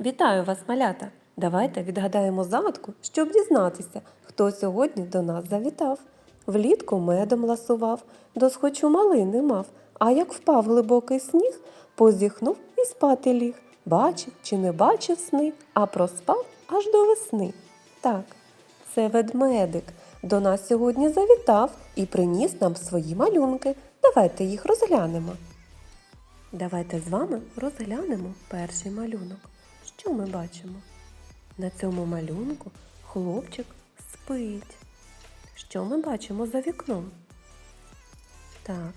Вітаю вас, малята! Давайте відгадаємо загадку, щоб дізнатися, хто сьогодні до нас завітав. Влітку медом ласував, досхочу малини мав, а як впав глибокий сніг, позіхнув і спати ліг. Бачив чи не бачив сни, а проспав аж до весни. Так, це ведмедик. До нас сьогодні завітав і приніс нам свої малюнки. Давайте їх розглянемо. Давайте з вами розглянемо перший малюнок. Що ми бачимо? На цьому малюнку хлопчик спить. Що ми бачимо за вікном? Так,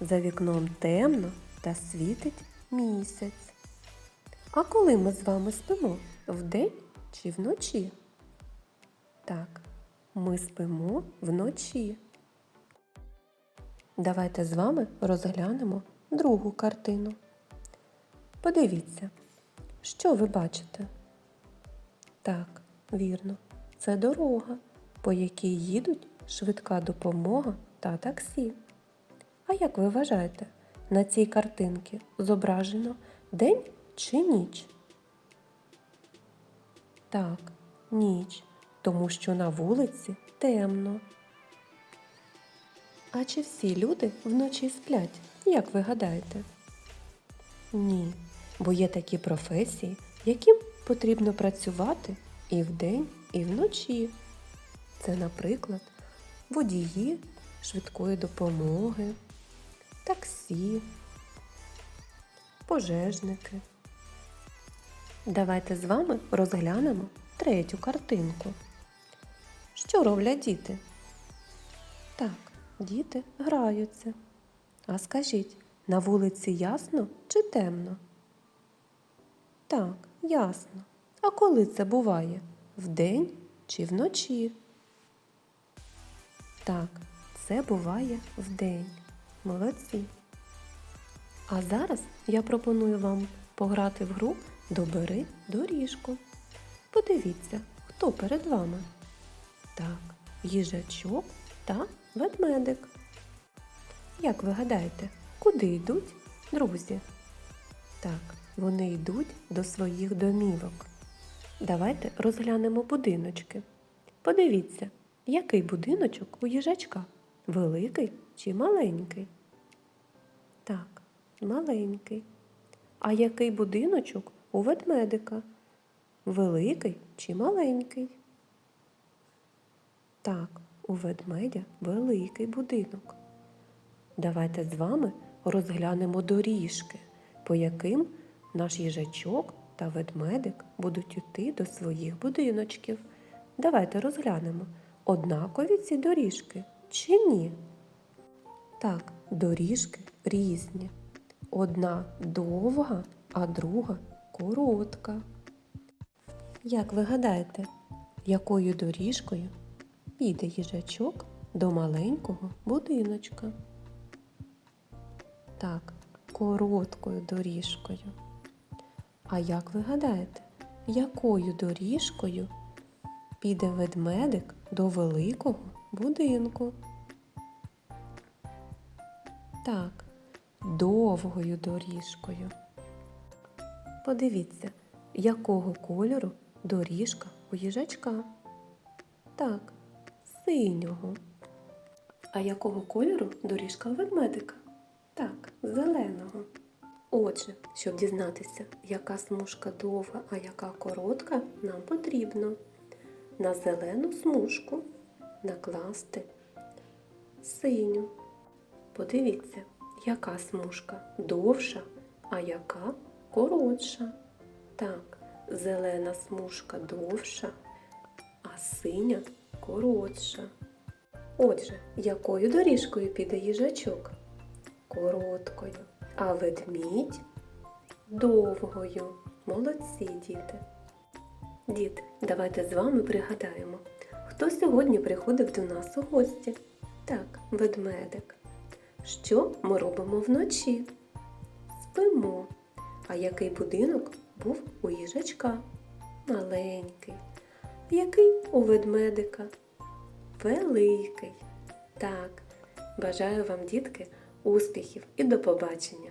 за вікном темно та світить місяць. А коли ми з вами спимо? Вдень чи вночі? Так, ми спимо вночі. Давайте з вами розглянемо другу картину. Подивіться, що ви бачите? Так, вірно, це дорога, по якій їдуть швидка допомога та таксі. А як ви вважаєте, на цій картинці зображено день чи ніч? Так, ніч, тому що на вулиці темно. А чи всі люди вночі сплять, як ви гадаєте? Ні, бо є такі професії, яким потрібно працювати і вдень, і вночі. Це, наприклад, водії швидкої допомоги, таксі, пожежники. Давайте з вами розглянемо третю картинку. Що роблять діти? Так, діти граються. А скажіть, на вулиці ясно чи темно? Так, ясно. А коли це буває? Вдень чи вночі? Так, це буває вдень. Молодці. А зараз я пропоную вам пограти в гру Добери доріжку. Подивіться, хто перед вами. Так, їжачок та ведмедик. Як ви гадаєте, куди йдуть друзі? Так, вони йдуть до своїх домівок. Давайте розглянемо будиночки. Подивіться, який будиночок у їжачка? Великий чи маленький? Так, маленький. А який будиночок у ведмедика? Великий чи маленький? Так, у ведмедя великий будинок. Давайте з вами розглянемо доріжки, по яким наш їжачок та ведмедик будуть йти до своїх будиночків. Давайте розглянемо, однакові ці доріжки чи ні? Так, доріжки різні. Одна довга, а друга коротка. Як ви гадаєте, якою доріжкою піде їжачок до маленького будиночка? Так, короткою доріжкою. А як ви гадаєте, якою доріжкою піде ведмедик до великого будинку? Так, довгою доріжкою. Подивіться, якого кольору доріжка у їжачка. Так, синього. А якого кольору доріжка у ведмедика? Так, зеленого. Отже, щоб дізнатися, яка смужка довга, а яка коротка, нам потрібно на зелену смужку накласти синю. Подивіться, яка смужка довша, а яка коротша. Так, зелена смужка довша, а синя коротша. Отже, якою доріжкою піде їжачок? Короткою, а ведмідь довгою. Молодці, діти. Діти, давайте з вами пригадаємо, хто сьогодні приходив до нас у гості. Так, ведмедик. Що ми робимо вночі? Спимо. А який будинок був у їжачка? Маленький. Який у ведмедика? Великий. Так, бажаю вам, дітки, успіхів і до побачення!